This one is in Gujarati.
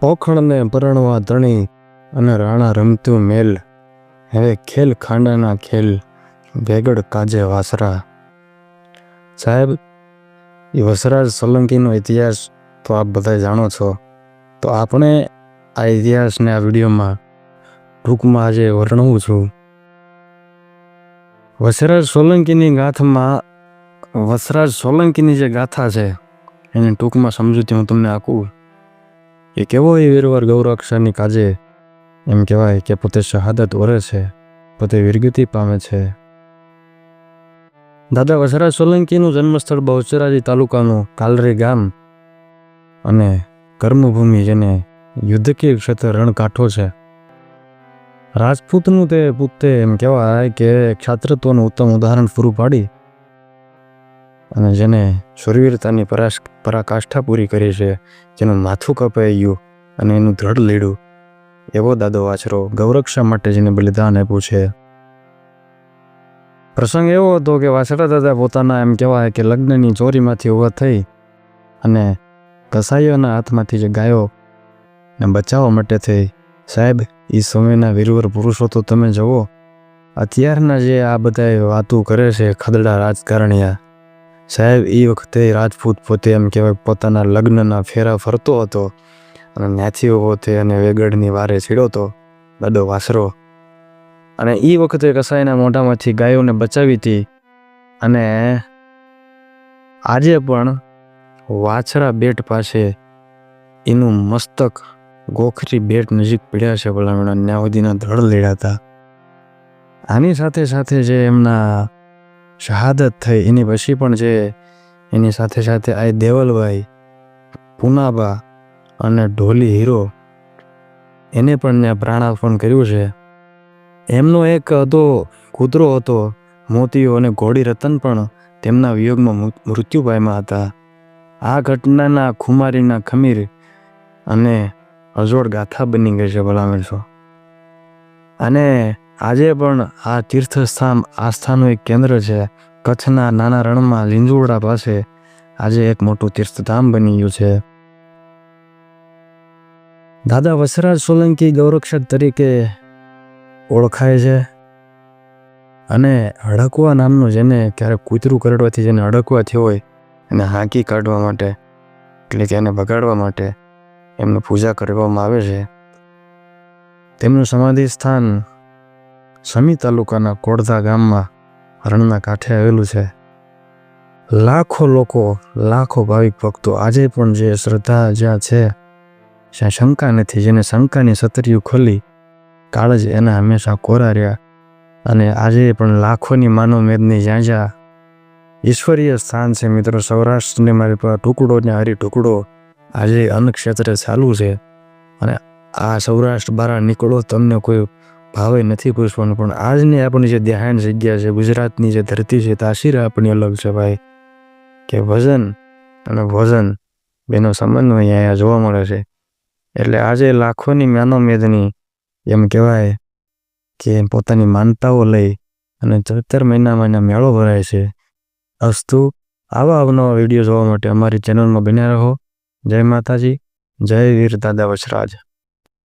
પોખણને પરણવા તણી અને રાણા રમતું મેલ. હવે ખેલ ખાંડાના ખેલ ભેગડ કાજે વાસરા. સાહેબ એ વસરાજ સોલંકીનો ઇતિહાસ તો આપ બધા જાણો છો. તો આપણે આ ઇતિહાસને આ વિડીયોમાં ટૂંકમાં આજે વર્ણવું છું. વસરાજ સોલંકીની ગાથામાં, વસરાજ સોલંકીની જે ગાથા છે, એની ટૂંકમાં સમજૂતી હું તમને આપું. એ કેવો એ વીરવાર ગૌરક્ષાની કાજે? એમ કહેવાય કે પોતે શહાદત ઓરે છે, પોતે વીરગતિ પામે છે. દાદા વસરાજ સોલંકીનું જન્મસ્થળ બહુચરાજી તાલુકાનું કાલરી ગામ અને કર્મભૂમિ જેને યુદ્ધકીય ક્ષેત્ર રણકાંઠો છે. રાજપૂતનું તે પૂતે એમ કહેવાય કે ક્ષાત્રત્વનું ઉત્તમ ઉદાહરણ પૂરું પાડી અને જેને શૂરવીરતાની પરાશ પરાકાષ્ઠા પૂરી કરી છે, જેનું માથું કપાઈ ગયું અને એનું દ્રઢ લીડું, એવો દાદો વાછરો ગૌરક્ષા માટે જેને બલિદાન આપ્યું છે. પ્રસંગ એવો હતો કે વાછરા દાદા પોતાના એમ કહેવાય કે લગ્નની ચોરીમાંથી ઊભા થઈ અને કસાઈઓના હાથમાંથી જે ગાયો ને બચાવવા માટે થઈ. સાહેબ એ સમયના વીરવર પુરુષો તો તમે જુઓ, અત્યારના જે આ બધા વાતો કરે છે ખદડા રાજકારણીયા સાહેબ એ વખતે રાજપૂત પોતે એમ કહેવાય પોતાના લગ્નના ફેરા ફરતો હતો અને ન્યાથી હોતે અને વેગડની વારે છીડો હતો દાદો વાસરો. અને એ વખતે કસાઈના મોઢામાંથી ગાયોને બચાવી હતી અને આજે પણ વાછરા બેટ પાસે એનું મસ્તક ગોખરી બેટ નજીક પડ્યા છે ભલામણા ન્યાવદીના ધડ લેડાતા. આની સાથે સાથે જે એમના શહાદત થઈ. એની પછી પણ જે એની સાથે સાથે આ દેવલભાઈ, પુનાબા અને ઢોલી હીરો, એને પણ ત્યાં પ્રાણાર્પણ કર્યું છે. એમનો એક હતો, કૂતરો હતો, મોતીઓ અને ઘોડી રતન પણ તેમના વિયોગમાં મૃત્યુ પામ્યા હતા. આ ઘટનાના ખુમારીના ખમીર અને અજોડ ગાથા બની ગઈ છે ભલામણ અને આજે પણ આ તીર્થસ્થાન આસ્થાનું એક કેન્દ્ર છે. કચ્છના નાના રણમાં લીંજુવડા પાસે આજે એક મોટું તીર્થધામ બની ગયું છે. દાદા વસરાજ સોલંકી ગૌરક્ષક તરીકે ઓળખાય છે. અને હડકવા નામનું જેને ક્યારેક કૂતરું કરડવાથી જેને હડકવા થયો હોય, એને હાંકી કાઢવા માટે, એટલે કે એને ભગાડવા માટે એમની પૂજા કરવામાં આવે છે. તેમનું સમાધિ સ્થાન સમી તાલુકાના કોડધા ગામમાં રણના કાંઠે આવેલું છે. લાખો લોકો, લાખો ભાવિક ભક્તો આજે પણ જે શ્રદ્ધા જ્યાં છે જ્યાં શંકા નથી. જેને શંકાની સતરિયું ખોલી, કાળજ એના હંમેશા કોરા રહ્યા. અને આજે પણ લાખોની માનવ મેદની જ્યાં જ્યાં ઈશ્વરીય સ્થાન છે મિત્રો. સૌરાષ્ટ્રને મારી પાસે ટુકડો ને હરી ટુકડો આજે અન્ન ક્ષેત્રે ચાલુ છે. અને આ સૌરાષ્ટ્ર બહાર નીકળો, તમને કોઈ ભાવે નથી પૂછવાનું, પણ આજની આપણી જે ધ્યાન જગ્યા છે, ગુજરાતની જે ધરતી છે તાસીર આપણી અલગ છે ભાઈ? કે વજન અને ભોજન બેનો સમન્વય અહીંયા જોવા મળે છે. એટલે આજે લાખોની માનવ મેદની એમ કહેવાય કે પોતાની માનતાઓ લઈ અને ચૌતર મહિનામાં એના મેળો ભરાય છે. અસ્તુ, આવા અવનવા વીડિયો જોવા માટે અમારી ચેનલમાં બન્યા રહો. જય માતાજી, જય વીર દાદા વચરાજ.